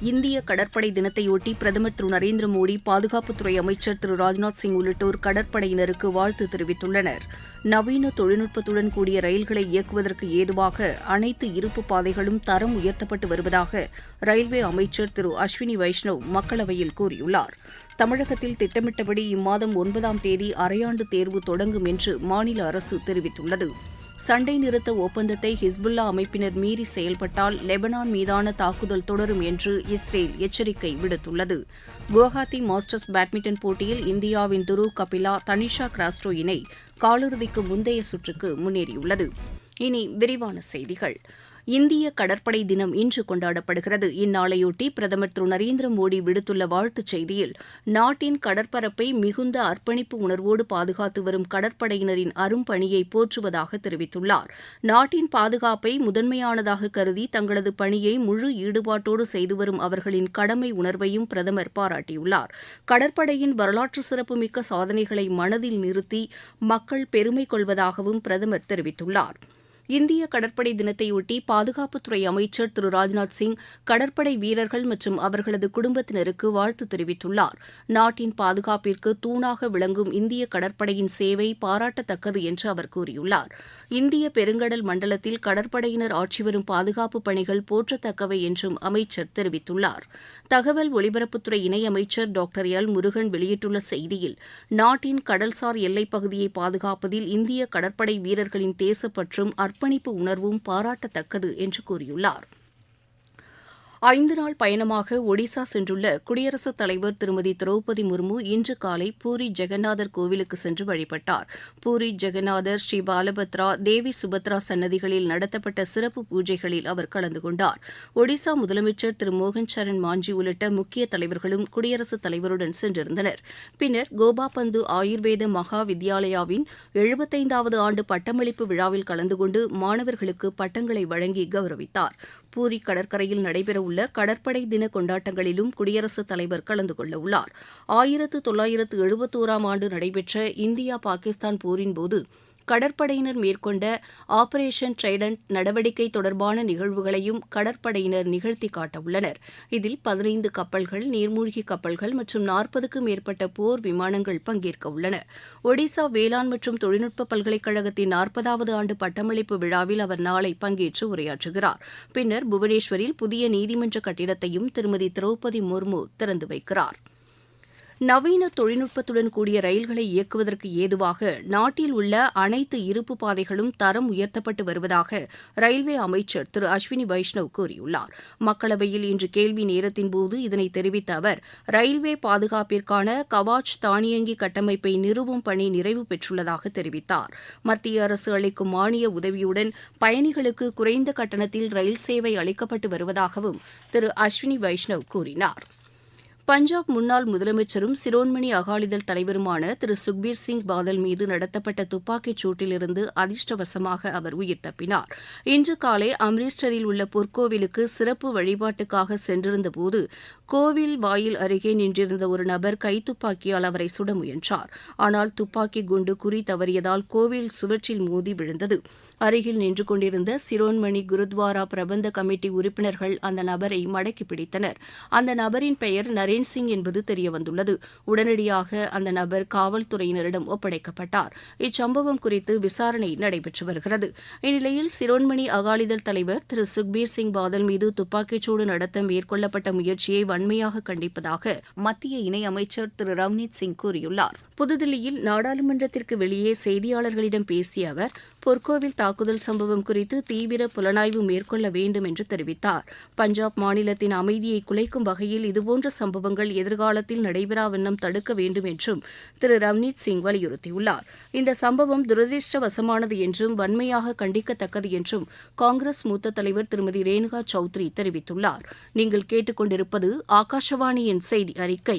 இந்திய கடற்படை தினத்தையொட்டி பிரதமர் திரு நரேந்திர மோடி பாதுகாப்புத்துறை அமைச்சர் திரு ராஜ்நாத் சிங் உள்ளிட்டோர் கடற்படையினருக்கு வாழ்த்து தெரிவித்துள்ளனர். நவீன தொழில்நுட்பத்துடன் கூடிய ரயில்களை இயக்குவதற்கு ஏதுவாக அனைத்து இருப்பு பாதைகளும் தரம் உயர்த்தப்பட்டு வருவதாக ரயில்வே அமைச்சர் திரு அஸ்வினி வைஷ்ணவ் மக்களவையில் கூறியுள்ளார். தமிழகத்தில் திட்டமிட்டபடி இம்மாதம் ஒன்பதாம் தேதி அரையாண்டு தேர்வு தொடங்கும் என்று மாநில அரசு தெரிவித்துள்ளது. சண்டை நிறுத்த ஒப்பந்தத்தை ஹிஸ்புல்லா அமைப்பினர் மீறி செயல்பட்டால் லெபனான் மீதான தாக்குதல் தொடரும் என்று இஸ்ரேல் எச்சரிக்கை விடுத்துள்ளது. குவஹாத்தி மாஸ்டர்ஸ் பேட்மிண்டன் போட்டியில் இந்தியாவின் துருவ் கபிலா தனிஷா கிராஸ்டோ இணை காலிறுதிக்கு முந்தைய சுற்றுக்கு முன்னேறியுள்ளது. இனி விரிவான செய்திகள். இந்திய கடற்படை தினம் இன்று கொண்டாடப்படுகிறது. இந்நாளையொட்டி பிரதமர் திரு நரேந்திர மோடி விடுத்துள்ள வாழ்த்துச் செய்தியில் நாட்டின் கடற்பரப்பை மிகுந்த அர்ப்பணிப்பு உணர்வோடு பாதுகாத்து வரும் கடற்படையினரின் அரும்பணியை போற்றுவதாக தெரிவித்துள்ளார். நாட்டின் பாதுகாப்பை முதன்மையானதாக கருதி தங்களது பணியை முழு ஈடுபாட்டோடு செய்து வரும் அவர்களின் கடமை உணர்வையும் பிரதமர் பாராட்டியுள்ளார். கடற்படையின் வரலாற்று சிறப்புமிக்க சாதனைகளை மனதில் நிறுத்தி மக்கள் பெருமை கொள்வதாகவும் பிரதமர் தெரிவித்துள்ளார். இந்திய கடற்படை தினத்தையொட்டி பாதுகாப்புத்துறை அமைச்சர் திரு. ராஜ்நாத் சிங் கடற்படை வீரர்கள் மற்றும் அவர்களது குடும்பத்தினருக்கு வாழ்த்து தெரிவித்துள்ளார். நாட்டின் பாதுகாப்பிற்கு தூணாக விளங்கும் இந்திய கடற்படையின் சேவை பாராட்டத்தக்கது என்று அவர் கூறியுள்ளார். இந்திய பெருங்கடல் மண்டலத்தில் கடற்படையினர் ஆற்றி வரும் பாதுகாப்பு பணிகள் போற்றத்தக்கவை என்றும் அமைச்சர் தெரிவித்துள்ளார். தகவல் ஒலிபரப்புத்துறை இணையமைச்சர் டாக்டர் எல். முருகன் வெளியிட்டுள்ள செய்தியில் நாட்டின் கடல்சார் எல்லைப் பகுதியை பாதுகாப்பதில் இந்திய கடற்படை வீரர்களின் தேசப்பற்றும் அர்ப்பணிப்பு உணர்வும் பாராட்டத்தக்கது என்று கூறியுள்ளார். ஐந்து நாள் பயணமாக ஒடிசா சென்றுள்ள குடியரசுத் தலைவர் திருமதி திரௌபதி முர்மு இன்று காலை பூரி ஜெகநாதர் கோவிலுக்கு சென்று வழிபட்டார். பூரி ஜெகநாதர் ஸ்ரீ பாலபத்ரா தேவி சுபத்ரா சன்னதிகளில் நடத்தப்பட்ட சிறப்பு பூஜைகளில் அவர் கலந்து கொண்டார். ஒடிசா முதலமைச்சர் திரு மோகன் சரண் மாஞ்சி உள்ளிட்ட முக்கிய தலைவர்களும் குடியரசுத் தலைவருடன் சென்றிருந்தனர். பின்னர் கோபாபந்து ஆயுர்வேத மகா வித்யாலயாவின் எழுபத்தைந்தாவது ஆண்டு பட்டமளிப்பு விழாவில் கலந்து கொண்டு மாணவர்களுக்கு பட்டங்களை வழங்கி கௌரவித்தார். பூரி கடற்கரையில் நடைபெறவுள்ள கடற்படை தின கொண்டாட்டங்களிலும் குடியரசுத் தலைவர் கலந்து கொள்ளவுள்ளார். ஆயிரத்து தொள்ளாயிரத்து எழுபத்தோராம் ஆண்டு நடைபெற்ற இந்தியா பாகிஸ்தான் போரின்போது கடற்படையினர் மேற்கொண்ட ஆபரேஷன் ட்ரைடன்ட் நடவடிக்கை தொடர்பான நிகழ்வுகளையும் கடற்படையினர் நிகழ்த்தி காட்டவுள்ளனர். இதில் பதினைந்து கப்பல்கள் நீர்மூழ்கி கப்பல்கள் மற்றும் நாற்பதுக்கும் மேற்பட்ட போர் விமானங்கள் பங்கேற்கவுள்ளன ஒடிசா வேளாண் மற்றும் தொழில்நுட்ப பல்கலைக்கழகத்தின் நாற்பதாவது ஆண்டு பட்டமளிப்பு விழாவில் அவர் நாளை பங்கேற்று உரையாற்றுகிறார். பின்னர் புவனேஸ்வரில் புதிய நீதிமன்ற கட்டிடத்தையும் திருமதி திரௌபதி முர்மு திறந்து வைக்கிறார். நவீன தொழில்நுட்பத்துடன் கூடிய ரயில்களை இயக்குவதற்கு ஏதுவாக நாட்டில் உள்ள அனைத்து இருப்பு பாதைகளும் தரம் உயர்த்தப்பட்டு வருவதாக ரயில்வே அமைச்சர் திரு அஸ்வினி வைஷ்ணவ் கூறியுள்ளார். மக்களவையில் இன்று கேள்வி நேரத்தின்போது இதனை தெரிவித்த அவர் ரயில்வே பாதுகாப்பிற்கான கவாச் தானியங்கி கட்டமைப்பை நிறுவும் பணி நிறைவு பெற்றுள்ளதாக தெரிவித்தார். மத்திய அரசு அளிக்கும் மானிய உதவியுடன் பயணிகளுக்கு குறைந்த கட்டணத்தில் ரயில் சேவை அளிக்கப்பட்டு வருவதாகவும் திரு அஸ்வினி வைஷ்ணவ் கூறினார். பஞ்சாப் முன்னாள் முதலமைச்சரும் சிரோன்மணி அகாலிதள் தலைவருமான திரு சுக்பீர் சிங் பாதல் மீது நடத்தப்பட்ட துப்பாக்கிச் சூட்டிலிருந்து அதிர்ஷ்டவசமாக அவர் உயிர் தப்பினார். இன்று காலை அம்ரிஸ்டரில் உள்ள பொற்கோவிலுக்கு சிறப்பு வழிபாட்டுக்காக சென்றிருந்தபோது கோவில் வாயில் அருகே நின்றிருந்த ஒரு நபர் கைத்துப்பாக்கியால் அவரை சுட முயன்றார். ஆனால் துப்பாக்கி குண்டு குறி தவறியதால் கோவில் சுவற்றில் மோதி விழுந்தது. அருகில் நின்று கொண்டிருந்த சிரோன்மணி குருத்வாரா பிரபந்த கமிட்டி உறுப்பினர்கள் அந்த நபரை மடக்கி பிடித்தனர். அந்த நபரின் பெயர் நரேன் சிங் என்பது தெரியவந்துள்ளது. உடனடியாக அந்த நபர் காவல்துறையினரிடம் ஒப்படைக்கப்பட்டார். இச்சம்பவம் குறித்து விசாரணை நடைபெற்று வருகிறது. இந்நிலையில் சிரோன்மணி அகாலிதள் தலைவர் திரு சுக்பீர் சிங் பாதல் மீது துப்பாக்கிச்சூடு நடத்த மேற்கொள்ளப்பட்ட முயற்சியை வன்மையாக கண்டிப்பதாக மத்திய இணையமைச்சர் திரு ரவ்னீத் சிங் கூறியுள்ளார். புதுதில்லியில் நாடாளுமன்றத்திற்கு வெளியே செய்தியாளர்களிடம் பேசிய அவர் பொற்கோவில் தாக்குதல் சம்பவம் குறித்து தீவிர புலனாய்வு மேற்கொள்ள வேண்டும் என்று தெரிவித்தார். பஞ்சாப் மாநிலத்தின் அமைதியை குலைக்கும் வகையில் இதுபோன்ற சம்பவங்கள் எதிர்காலத்தில் நடைபெறாவண்ணம் தடுக்க வேண்டும் என்றும் திரு ரவ்னீத் சிங் வலியுறுத்தியுள்ளார். இந்த சம்பவம் துரதிருஷ்டவசமானது என்றும் வன்மையாக கண்டிக்கத்தக்கது என்றும் காங்கிரஸ் மூத்த தலைவர் திருமதி ரேணுகா சௌத்ரி தெரிவித்துள்ளார். நீங்கள் கேட்டுக்கொண்டிருப்பது ஆகாஷவாணியின் செய்தி அறிக்கை.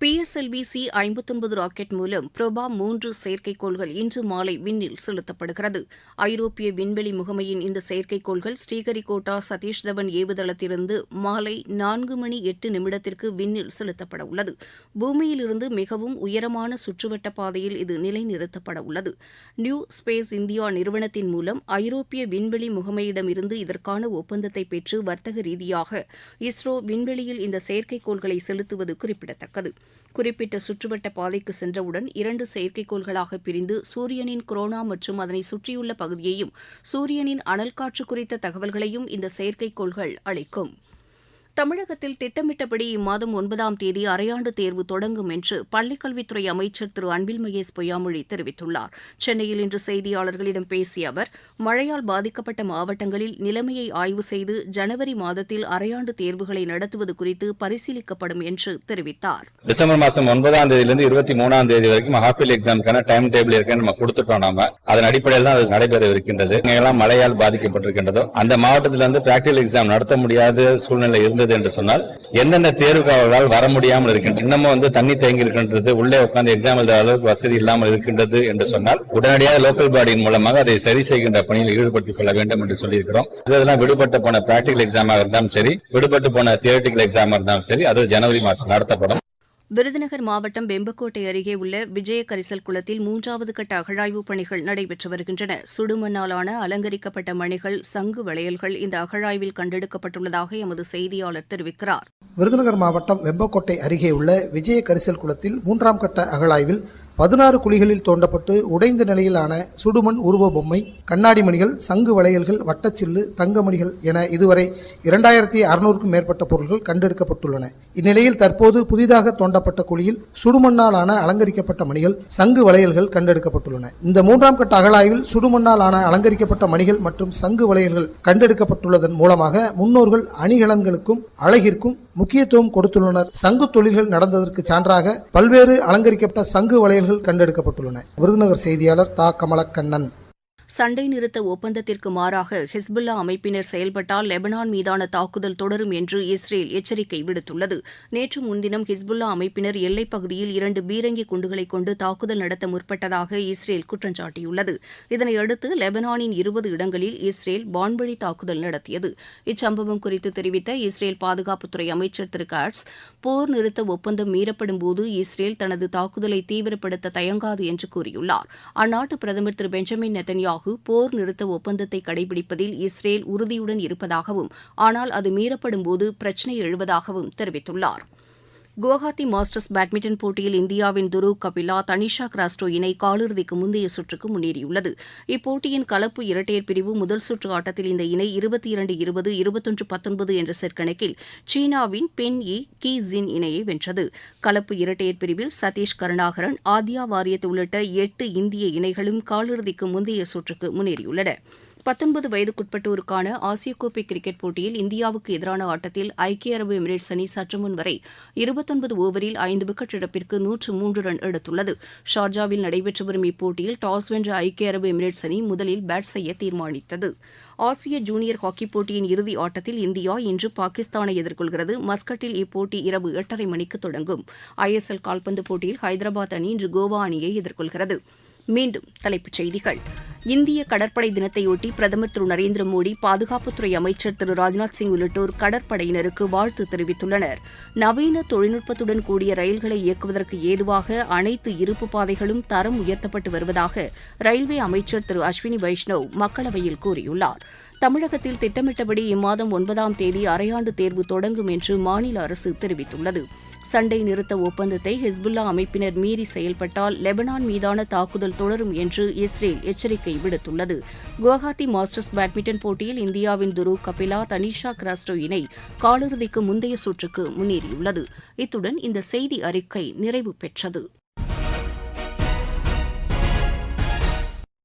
பிஎஸ்எல்வி சி ஐம்பத்தொன்பது ராக்கெட் மூலம் பிரபா மூன்று செயற்கைக்கோள்கள் இன்று மாலை விண்ணில் செலுத்தப்படுகிறது. ஐரோப்பிய விண்வெளி முகமையின் இந்த செயற்கைக்கோள்கள் ஸ்ரீஹரிகோட்டா சதீஷ் தவன் ஏவுதளத்திலிருந்து மாலை நான்கு மணி எட்டு நிமிடத்திற்கு விண்ணில் செலுத்தப்பட உள்ளது. பூமியிலிருந்து மிகவும் உயரமான சுற்றுவட்ட பாதையில் இது நிலைநிறுத்தப்பட உள்ளது. நியூ ஸ்பேஸ் இந்தியா நிறுவனத்தின் மூலம் ஐரோப்பிய விண்வெளி முகமையிடமிருந்து இதற்கான ஒப்பந்தத்தை பெற்று வர்த்தக ரீதியாக இஸ்ரோ விண்வெளியில் இந்த செயற்கைக்கோள்களை செலுத்துவது குறிப்பிடத்தக்கது. குறிப்பிட்ட சுற்றுவட்ட பாதைக்கு சென்றவுடன் இரண்டு செயற்கைக்கோள்களாக பிரிந்து சூரியனின் குரோனா மற்றும் அதனை சுற்றியுள்ள பகுதியையும் சூரியனின் அனல் காற்று குறித்த தகவல்களையும் இந்த செயற்கைக்கோள்கள் அளிக்கும். தமிழகத்தில் திட்டமிட்டபடி இம்மாதம் ஒன்பதாம் தேதி அரையாண்டு தேர்வு தொடங்கும் என்று பள்ளிக்கல்வித்துறை அமைச்சர் திரு அன்பில் மகேஷ் பொய்யாமொழி தெரிவித்துள்ளார். சென்னையில் இன்று செய்தியாளர்களிடம் பேசிய அவர் மழையால் பாதிக்கப்பட்ட மாவட்டங்களில் நிலைமையை ஆய்வு செய்து ஜனவரி மாதத்தில் அரையாண்டு தேர்வுகளை நடத்துவது குறித்து பரிசீலிக்கப்படும் என்று தெரிவித்தார். டிசம்பர் மாதம் ஒன்பதாம் தேதியிலிருந்து இருபத்தி மூணாம் தேதி வரைக்கும் ஹாஃபில் எக்ஸாமுக்கான டைம் டேபிள் இருக்குன்னு நம்ம கொடுத்துட்டோம் நாம. அதன் அடிப்படையில் தான் அது நடைபெற இருக்கின்றது எங்கெல்லாம் மழையால் பாதிக்கப்பட்டிருக்கின்றதோ அந்த மாவட்டத்தில் வந்து பிராக்டிகல் எக்ஸாம் நடத்த முடியாத சூழ்நிலை இருந்தது என்று சொன்னால் எந்தெந்த தேர்வுகாரர்களால் வர முடியாமல் இருக்கின்றது இன்னமும் வந்து தண்ணி தேங்கி இருக்கின்றது உள்ளே உட்கார்ந்து எக்ஸாம் எழுத அளவுக்கு வசதி இல்லாமல் இருக்கின்றது என்று சொன்னால் உடனடியாக லோக்கல் பாடியின் மூலமாக அதை சரி செய்கின்ற பணியில் ஈடுபடுத்திக் கொள்ள வேண்டும் என்று சொல்லியிருக்கிறோம். இதெல்லாம் விடுபட்டு போன பிராக்டிகல் எக்ஸாமாக இருந்தாலும் சரி விடுபட்டு போன தியரட்டிக்கல் எக்ஸாமாக இருந்தாலும் சரி அது ஜனவரி மாதம் நடத்தப்படும். விருதுநகர் மாவட்டம் வெம்பக்கோட்டை அருகே உள்ள விஜய கரிசல் குளத்தில் மூன்றாவது கட்ட அகழாய்வுப் பணிகள் நடைபெற்று வருகின்றன. சுடுமண்ணாலான அலங்கரிக்கப்பட்ட மணிகள் சங்கு வளையல்கள் இந்த அகழாய்வில் கண்டெடுக்கப்பட்டுள்ளதாக எமது செய்தியாளர் தெரிவிக்கிறார். விருதுநகர் மாவட்டம் வெம்பக்கோட்டை அருகே உள்ள விஜய கரிசல் குளத்தில் மூன்றாம் கட்ட அகழாய்வில் பதினாறு குழிகளில் தோண்டப்பட்டு உடைந்த நிலையிலான சுடுமண் உருவ பொம்மை கண்ணாடி மணிகள் சங்கு வளையல்கள் வட்டச்சில்லு தங்கமணிகள் என இதுவரை இரண்டாயிரத்தி அறுநூறுக்கும் மேற்பட்ட பொருட்கள் கண்டெடுக்கப்பட்டுள்ளன. இந்நிலையில் தற்போது புதிதாக தோண்டப்பட்ட குழியில் சுடுமண்ணாலான அலங்கரிக்கப்பட்ட மணிகள் சங்கு வளையல்கள் கண்டெடுக்கப்பட்டுள்ளன. இந்த மூன்றாம் கட்ட அகழாய்வில் சுடுமண்ணாலான அலங்கரிக்கப்பட்ட மணிகள் மற்றும் சங்கு வளையல்கள் கண்டெடுக்கப்பட்டுள்ளதன் மூலமாக முன்னோர்கள் அணிகலன்களுக்கும் அழகிற்கும் முக்கியத்துவம் கொடுத்துள்ளனர். சங்கு தொழில்கள் நடந்ததற்கு சான்றாக பல்வேறு அலங்கரிக்கப்பட்ட சங்கு வளையல்கள் கண்டெடுக்கப்பட்டுள்ளன. விருதுநகர் செய்தியாளர் தா. கமலக்கண்ணன். சண்டை நிறுத்த ஒப்பந்தத்திற்கு மாறாக ஹிஸ்புல்லா அமைப்பினர் செயல்பட்டால் லெபனான் மீதான தாக்குதல் தொடரும் என்று இஸ்ரேல் எச்சரிக்கை விடுத்துள்ளது. நேற்று முன்தினம் ஹிஸ்புல்லா அமைப்பினர் எல்லைப் பகுதியில் இரண்டு பீரங்கி குண்டுகளைக் கொண்டு தாக்குதல் நடத்த முற்பட்டதாக இஸ்ரேல் குற்றம் சாட்டியுள்ளது. இதனையடுத்து லெபனானின் இருபது இடங்களில் இஸ்ரேல் வான்வழி தாக்குதல் நடத்தியது. இச்சம்பவம் குறித்து தெரிவித்த இஸ்ரேல் பாதுகாப்புத்துறை அமைச்சர் திரு காட்ஸ் போர் நிறுத்த ஒப்பந்தம் மீறப்படும் போது இஸ்ரேல் தனது தாக்குதலை தீவிரப்படுத்த தயங்காது என்று கூறியுள்ளார். அந்நாட்டு பிரதமர் திரு பெஞ்சமின் நெத்தன்யா நேதன்யாகு போர் நிறுத்த ஒப்பந்தத்தை கடைபிடிப்பதில் இஸ்ரேல் உறுதியுடன் இருப்பதாகவும் ஆனால் அது மீறப்படும் போது பிரச்சினை எழுவதாகவும் தெரிவித்துள்ளார். குவஹாத்தி மாஸ்டர்ஸ் பேட்மிண்டன் போட்டியில் இந்தியாவின் துருவ் கபிலா தனிஷா கிராஸ்டோ இணை காலிறுதிக்கு முந்தைய சுற்றுக்கு முன்னேறியுள்ளது. இப்போட்டியின் கலப்பு இரட்டையர் பிரிவு முதல் சுற்று ஆட்டத்தில் இந்த இணை இருபத்தி இரண்டு இருபது இருபத்தொன்று பத்தொன்பது என்ற செட் கணக்கில் சீனாவின் பென் இ கி ஜின் இணையை வென்றது. கலப்பு இரட்டையர் பிரிவில் சதீஷ் கருணாகரன் ஆத்யா வாரியத் உள்ளிட்ட எட்டு இந்திய இணைகளும் காலிறுதிக்கு முந்தைய சுற்றுக்கு முன்னேறியுள்ளன. பத்தொன்பது வயதுக்குட்பட்டோருக்கான ஆசிய கோப்பை கிரிக்கெட் போட்டியில் இந்தியாவுக்கு எதிரான ஆட்டத்தில் ஐக்கிய அரபு எமிரேட்ஸ் அணி சற்றுமுன் வரை இருபத்தொன்பது ஓவரில் ஐந்து விக்கெட் இழப்பிற்கு நூற்று மூன்று ரன் எடுத்துள்ளது. ஷார்ஜாவில் நடைபெற்று வரும் இப்போட்டியில் டாஸ் வென்ற ஐக்கிய அரபு எமிரேட்ஸ் அணி முதலில் பேட் செய்ய தீர்மானித்தது. ஆசிய ஜூனியர் ஹாக்கிப் போட்டியின் இறுதி ஆட்டத்தில் இந்தியா இன்று பாகிஸ்தானை எதிர்கொள்கிறது. மஸ்கட்டில் இப்போட்டி இரவு எட்டரை மணிக்கு தொடங்கும். ஐஎஸ்எல் கால்பந்து போட்டியில் ஹைதராபாத் அணி இன்று கோவா அணியை எதிர்கொள்கிறது. மீண்டும் தலைப்புச் செய்திகள். இந்திய கடற்படை தினத்தையொட்டி பிரதமர் திரு நரேந்திர மோடி பாதுகாப்புத்துறை அமைச்சர் திரு ராஜ்நாத் சிங் உள்ளிட்டோர் கடற்படையினருக்கு வாழ்த்து தெரிவித்துள்ளனர். நவீன தொழில்நுட்பத்துடன் கூடிய ரயில்களை இயக்குவதற்கு ஏதுவாக அனைத்து இருப்பு பாதைகளும் தரம் உயர்த்தப்பட்டு வருவதாக ரயில்வே அமைச்சர் திரு அஸ்வினி வைஷ்ணவ் மக்களவையில் கூறியுள்ளார். தமிழகத்தில் திட்டமிட்டபடி இம்மாதம் ஒன்பதாம் தேதி அரையாண்டு தேர்வு தொடங்கும் என்று மாநில அரசு தெரிவித்துள்ளது. சண்டை நிறுத்த ஒப்பந்தத்தை ஹிஸ்புல்லா அமைப்பினர் மீறி செயல்பட்டால் லெபனான் மீதான தாக்குதல் தொடரும் என்று இஸ்ரேல் எச்சரிக்கை விடுத்துள்ளது. குவஹாத்தி மாஸ்டர்ஸ் பேட்மிண்டன் போட்டியில் இந்தியாவின் துரு கபிலா தனிஷா கிராஸ்டோ இணை காலிறுதிக்கு முந்தைய சுற்றுக்கு முன்னேறியுள்ளது. இத்துடன் இந்த செய்தி அறிக்கை நிறைவு பெற்றது.